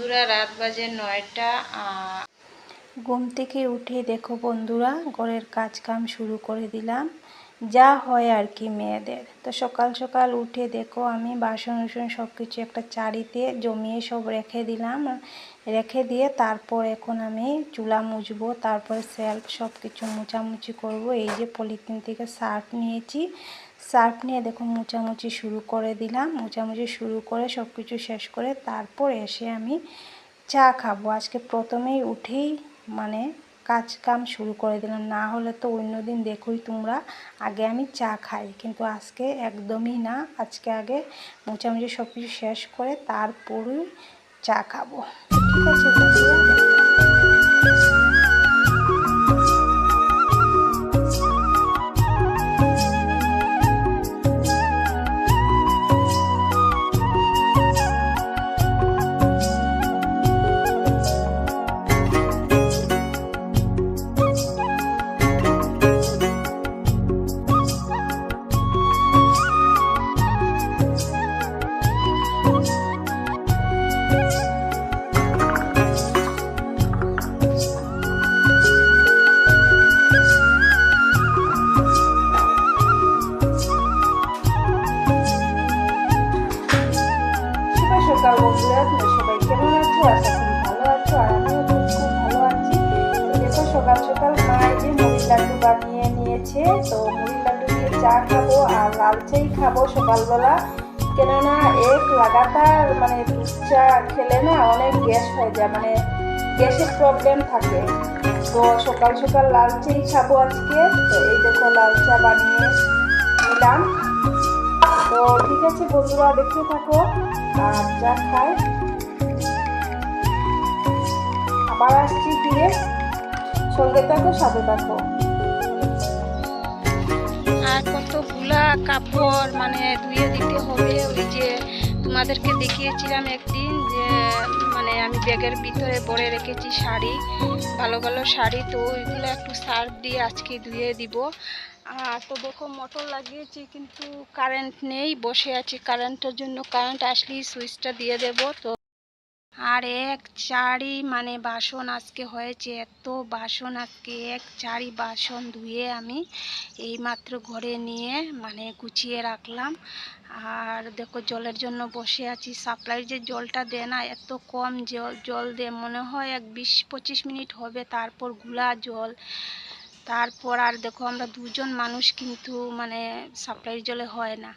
বন্ধুরা, রাত বাজে নয়টা ঘুম থেকে উঠে দেখো বন্ধুরা, ঘরের কাজ কাম শুরু করে দিলাম। যা হয় আর কি মেয়েদের। তো সকাল সকাল উঠে দেখো আমি বাসন উসন সব কিছু একটা চারিতে জমিয়ে সব রেখে দিলাম। রেখে দিয়ে তারপর এখন আমি চুলা মুছবো, তারপরে সেলফ সব কিছু মোছামুছি করব। এই যে পলিথিন থেকে সার্ফ নিয়েছি সার্ফ নিয়ে দেখো মোছামুছি শুরু করে দিলাম। মোছামুছি শুরু করে সব কিছু শেষ করে তারপর এসে আমি চা খাব। আজকে প্রথমেই উঠেই মানে কাজ কাম শুরু করে দিলাম। না হলে তো অন্য দিন দেখোই তোমরা। আগে আমি চা খাই, কিন্তু আজকে একদমই না। আজকে আগে মোছামুছি সব কিছু শেষ করে তারপরই চা খাব। ঠিক আছে সকাল সকাল মা যে মুড়ির লাড্ডু বানিয়ে নিয়েছে। তো মুড়ির লাড্ডু দিয়ে চা খাব আর লাল চাই খাব সকালবেলা। কেননা এক লাগাতার মানে দুধ চা খেলে না অনেক গ্যাস হয়ে যায় মানে গ্যাসের প্রবলেম থাকে। তো সকাল সকাল লাল চাই খাব আজকে। তো এই দেখো লাল চা বানিয়ে নিলাম। তো ঠিক আছে বন্ধুরা, দেখতে থাকো আর যা খাই। আবার আসছি ফিরে। সঙ্গে থাকো, সাথে থাকো। আর কতগুলা কাপড় মানে ধুয়ে দিতে হবে, ওই যে তোমাদেরকে দেখিয়েছিলাম একদিন যে মানে আমি ব্যাগের ভিতরে ভরে রেখেছি শাড়ি, ভালো ভালো শাড়ি, তো ওইগুলো একটু সার্ফ দিয়ে আজকে ধুয়ে দিব। আর তো দেখো, মোটর লাগিয়েছি, কিন্তু কারেন্ট নেই, বসে আছি কারেন্টের জন্য কারেন্ট আসলেই সুইচটা দিয়ে দেব, তো আর এক চারি মানে বাসন আজকে হয়েছে, এত বাসন আজকে, এক চারি বাসন ধুয়ে আমি এইমাত্র ঘরে নিয়ে মানে গুছিয়ে রাখলাম। আর দেখো জলের জন্য বসে আছি। সাপ্লাইয়ের যে জলটা দেয় না, এত কম জল জল দেয়। মনে হয় এক বিশ পঁচিশ মিনিট হবে, তারপরগুলা জল। তারপর আর দেখো আমরা দুজন মানুষ কিন্তু মানে সাপ্লাইয়ের জলে হয় না।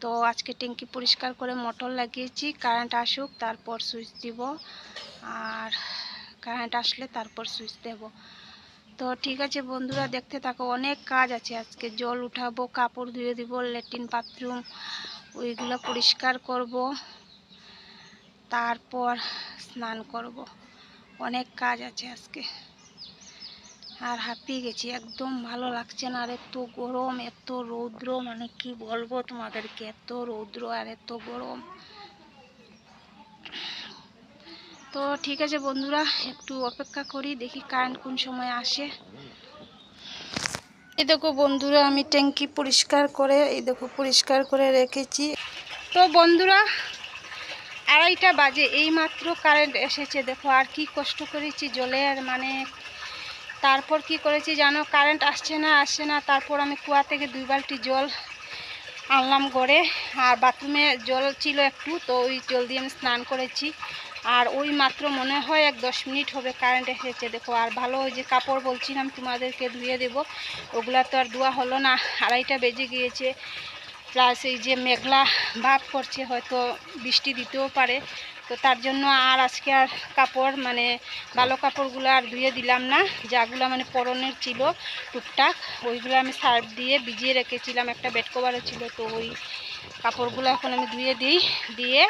তো আজকে ট্যাঙ্কি পরিষ্কার করে মোটর লাগিয়েছি কারেন্ট আসুক তারপর সুইচ দিব, আর কারেন্ট আসলে তারপর সুইচ দেব। তো ঠিক আছে বন্ধুরা, দেখতে থাকো, অনেক কাজ আছে আজকে, জল উঠাবো, কাপড় ধুয়ে দিব ল্যাট্রিন বাথরুম ওইগুলো পরিষ্কার করব, তারপর স্নান করব। অনেক কাজ আছে আজকে। আর হাঁপিয়ে গেছি, একদম ভালো লাগছে না। আর এত গরম, এত রৌদ্র মানে কি বলব তোমাদেরকে, এত রৌদ্র আর এত গরম। তো ঠিক আছে বন্ধুরা, একটু অপেক্ষা করি, দেখি কারেন্ট কোন সময় আসে। এই দেখো বন্ধুরা, আমি ট্যাঙ্কি পরিষ্কার করে, এই দেখো পরিষ্কার করে রেখেছি। তো বন্ধুরা, আড়াইটা বাজে এই মাত্র কারেন্ট এসেছে। দেখো আর কি কষ্ট করেছি জলের মানে তারপর কি করেছি জানো? কারেন্ট আসছে না আসছে না। তারপর আমি কুয়া থেকে দুই বালতি জল আনলাম গড়ে আর বাথরুমে জল ছিল একটু, তো ওই জল দিয়ে আমি স্নান করেছি। আর ওই মাত্র মনে হয় এক দশ মিনিট হবে কারেন্ট এসেছে। দেখো, আর ভালো ওই যে কাপড় বলছিলাম তোমাদেরকে ধুয়ে দেব। ওগুলা তো আর ধোয়া হলো না, আড়াইটা বেজে গিয়েছে। প্লাস এই যে মেঘলা ভাব করছে, হয়তো বৃষ্টি দিতেও পারে। তো তার জন্য আর আজকে আর কাপড় মানে ভালো কাপড়গুলো আর ধুয়ে দিলাম না। যাগুলো মানে পরনের ছিল টুকটাক, ওইগুলো আমি সার্ফ দিয়ে ভিজিয়ে রেখেছিলাম, একটা বেড কভারও ছিল। তো ওই কাপড়গুলো এখন আমি ধুয়ে দিই, দিয়ে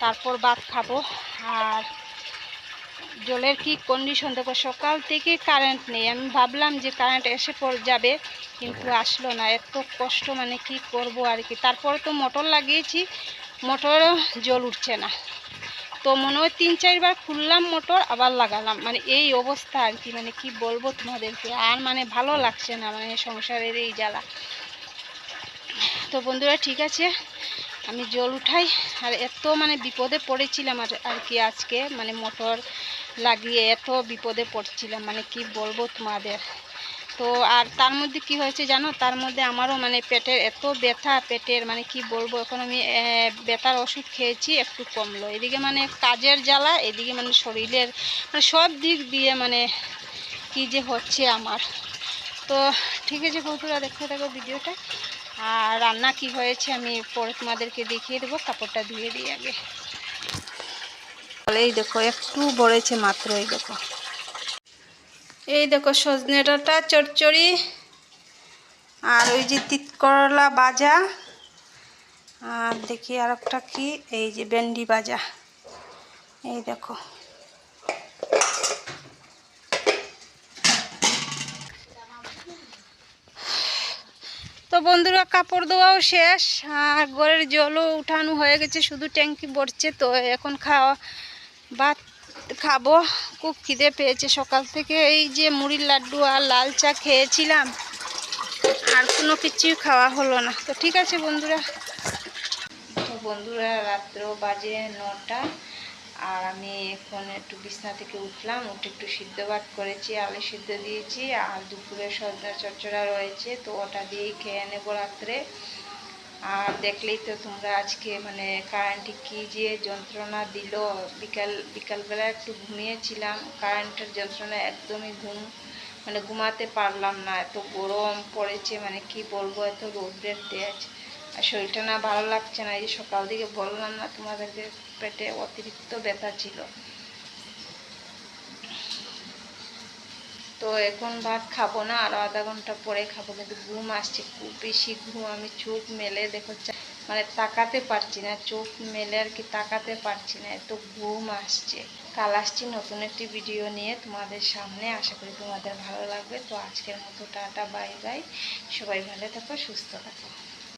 তারপর ভাত খাব। আর জলের কি কন্ডিশন দেখো, সকাল থেকে কারেন্ট নেই। আমি ভাবলাম যে কারেন্ট এসে পর যাবে, কিন্তু আসলো না। এত কষ্ট মানে কি করব আর কি? তারপরে তো মোটর লাগিয়েছি মোটরও জল উঠছে না। তো মনে হয় তিন চারবার খুললাম মোটর, আবার লাগালাম। মানে এই অবস্থা আর কি মানে কি বলব তোমাদেরকে? আর মানে ভালো লাগছে না মানে সংসারের এই জ্বালা। তো বন্ধুরা, ঠিক আছে, আমি জল উঠাই। আর এত মানে বিপদে পড়েছিলাম আর আর কি আজকে মানে মোটর লাগিয়ে এত বিপদে পড়ছিলাম মানে কি বলব তোমাদের? তো আর তার মধ্যে কি হয়েছে জানো? তার মধ্যে আমারও মানে পেটের এত ব্যথা, পেটের মানে কি বলব? এখন আমি ব্যথার ওষুধ খেয়েছি, একটু কমলো। এদিকে মানে কাজের জ্বালা, এদিকে মানে শরীরের মানে সব দিক দিয়ে মানে কি যে হচ্ছে আমার। তো ঠিক আছে বন্ধুরা, দেখতে থাকো ভিডিওটা। আর রান্না কি হয়েছে আমি পরে তোমাদেরকে দেখিয়ে দেবো, কাপড়টা ধুয়ে দিয়ে আগে। এই দেখো, একটু বড়েছে মাত্র, এই দেখো। এই দেখো সজনে ডাঁটা চচ্চড়ি আর ওই যে তিত করলা বাজা। আর দেখি আর একটা কি, এই যে ভেন্ডি বাজা। এই দেখো। তো বন্ধুরা, কাপড় ধোয়াও শেষ, আর ঘরের জলও উঠানো হয়ে গেছে, শুধু ট্যাঙ্কি ভরছে, তো এখন খাওয়া ভাত খাব। খুব খিদে পেয়েছে সকাল থেকে। এই যে মুড়ির লাড্ডু আর লাল চা খেয়েছিলাম। আর কোনো কিছুই খাওয়া হলো না। তো ঠিক আছে বন্ধুরা। তো বন্ধুরা, রাত্র বাজে নটা। আর আমি এখন একটু বিছনা থেকে উঠলাম। উঠে একটু সিদ্ধ ভাত করেছি, আলু সিদ্ধ দিয়েছি। আর দুপুরে সজনা চচ্চড়া রয়েছে। তো ওটা দিয়েই খেয়ে নেব রাত্রে। আর দেখলেই তো তোমরা আজকে মানে কারেন্টে কী যে যন্ত্রণা দিল। বিকাল, বিকালবেলা একটু ঘুমিয়েছিলাম। কারেন্টের যন্ত্রণা একদমই ঘুম মানে ঘুমাতে পারলাম না। এত গরম পড়েছে মানে কি বলব, এত রৌদ্রের তেজ। আর শরীরটা না ভালো লাগছে না। এই সকাল দিকে বললাম না তোমাদেরকে পেটে অতিরিক্ত ব্যথা ছিল। তো এখন ভাত খাব না, আরও আধা ঘণ্টা পরে খাব, কিন্তু ঘুম আসছে, খুব বেশি ঘুম, আমি চোখ মেলে দেখো মানে তাকাতে পারছি না, চোখ মেলে আর কি তাকাতে পারছি না, এত ঘুম আসছে। কাল আসছি নতুন একটি ভিডিও নিয়ে তোমাদের সামনে, আশা করি তোমাদের ভালো লাগবে, তো আজকের মতো টাটা বাই বাই সবাই ভালো থাকো, সুস্থ থাকো।